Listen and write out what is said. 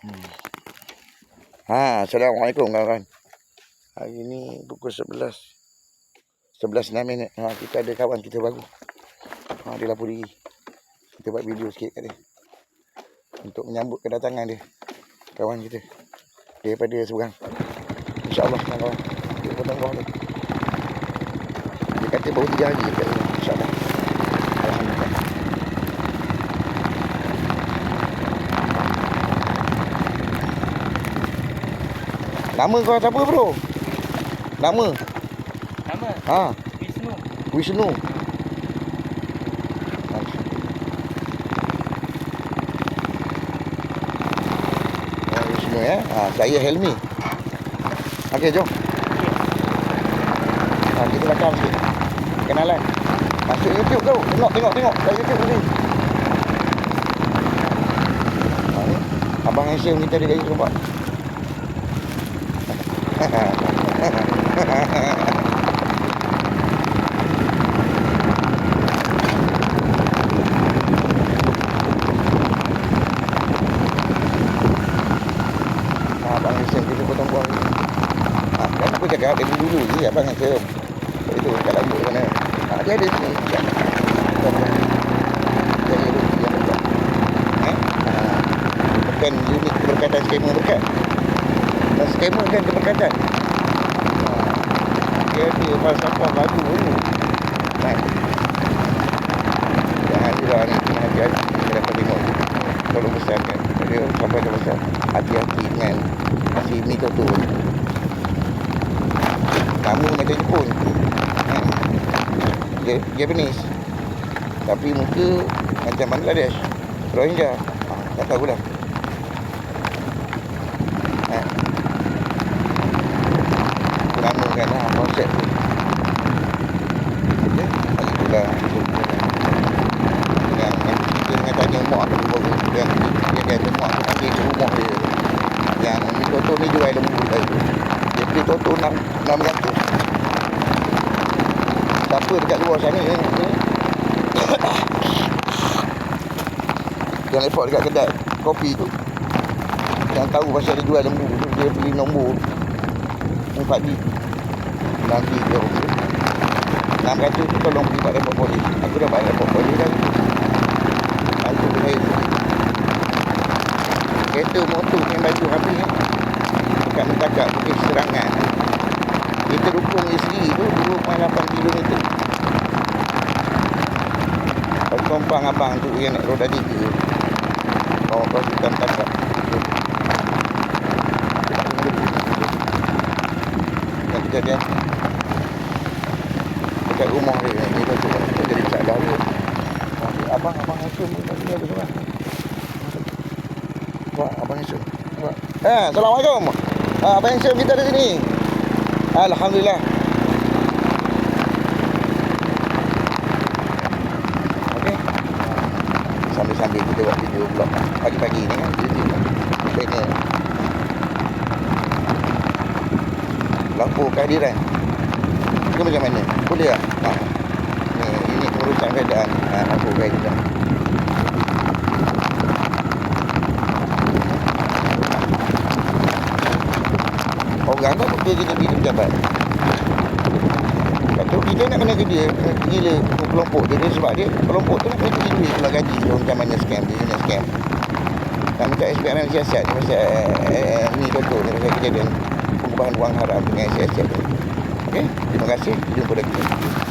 Ha, Assalamualaikum kawan-kawan. Hari ni pukul 11. 11.6 minit. Ha, kita ada kawan kita baru. Ha, dia lapor diri. Kita buat video sikit kat dia. Untuk menyambut kedatangan dia. Kawan kita. Daripada seberang. InsyaAllah kawan-kawan. Dia potong buah tu. Dia kata baru 3 hari dekat sini. InsyaAllah. Alhamdulillah. Nama kau siapa bro? Nama? Nama Ha, Wisnu. Wisnu. Oh, Wisnu ya. Ha, saya Helmi. Okey, jom. Ha, kita belakang sikit. Kenalan. Masuk YouTube kau. Tengok, tengok, tengok. Kat YouTube ni. Ha, ni. Abang Aisyah kita ada kat YouTube nampak. Ha, ni. Ha, kan cakap dari dulu ni Abang Aisyah. Itu kat rambut sana. Ha, dia ada sini. Dia ada rezeki yang dekat. Eh? Ha, bukan unit keberkatan skamer skamer kan keberkatan. Dia ada falsafah baru dulu. Kan? Jangan juga ni kena hati-hati kita dapat tengok tu. Kalau besar kan. Dia sampai ke besar. Hati-hati dengan si mi toto. Kamu macam Jepun. Kan? Dia Japanese. Tapi muka macam Bangladesh. Rohingya. Ha, tak tahulah. Ha. Aku namakan Lagi pula yang yang kita dengan tanya mak aku yang dia. Kata mak aku ke rumah dia. Yang ni Toto ni jual lembu tadi dia. Beli Toto 6 600 siapa dekat luar sana ni? Ni yang lepak dekat kedai kopi tu. Yang tahu pasal dia jual lembu tu dia beli nombor 4 nanti dia okey 600 tu tolong pergi kat report polis. Aku dah bayar report polis dah Bantu saya Kereta motor yang baju habis ni Dekat mentakak Bukit Serangan. Kita dukung isteri tu 2.8 km kompang abang tu yang naik roda tiga. Bawa kau kita mentakak Yang kejadian Dekat rumah dia Dia tu Dia jadi sadar dia Abang, abang pun tak ada. Buat abang. Buat. Eh, Assalamualaikum. Ah, abang Hasim kita di sini. Alhamdulillah. Sambil-sambil kita buat video vlog pagi-pagi ni kan. Jadi banner. Lampu kehadiran. Itu macam mana? Boleh tak? Ha? Ni, ini pengurusan keadaan. Ha, lampu kehadiran. Orang tak betul kita pergi pejabat. Kata kita nak kena kerja eh, gila kelompok dia, dia sebab dia kelompok tu nak kena kerja duit kalau gaji dia macam mana scam dia nak scam. Tak minta SPM siasat ni pasal eh, eh, ni contoh ni pasal kejadian pengubahan wang haram dengan siasat tu. Okey, terima kasih. Jumpa lagi.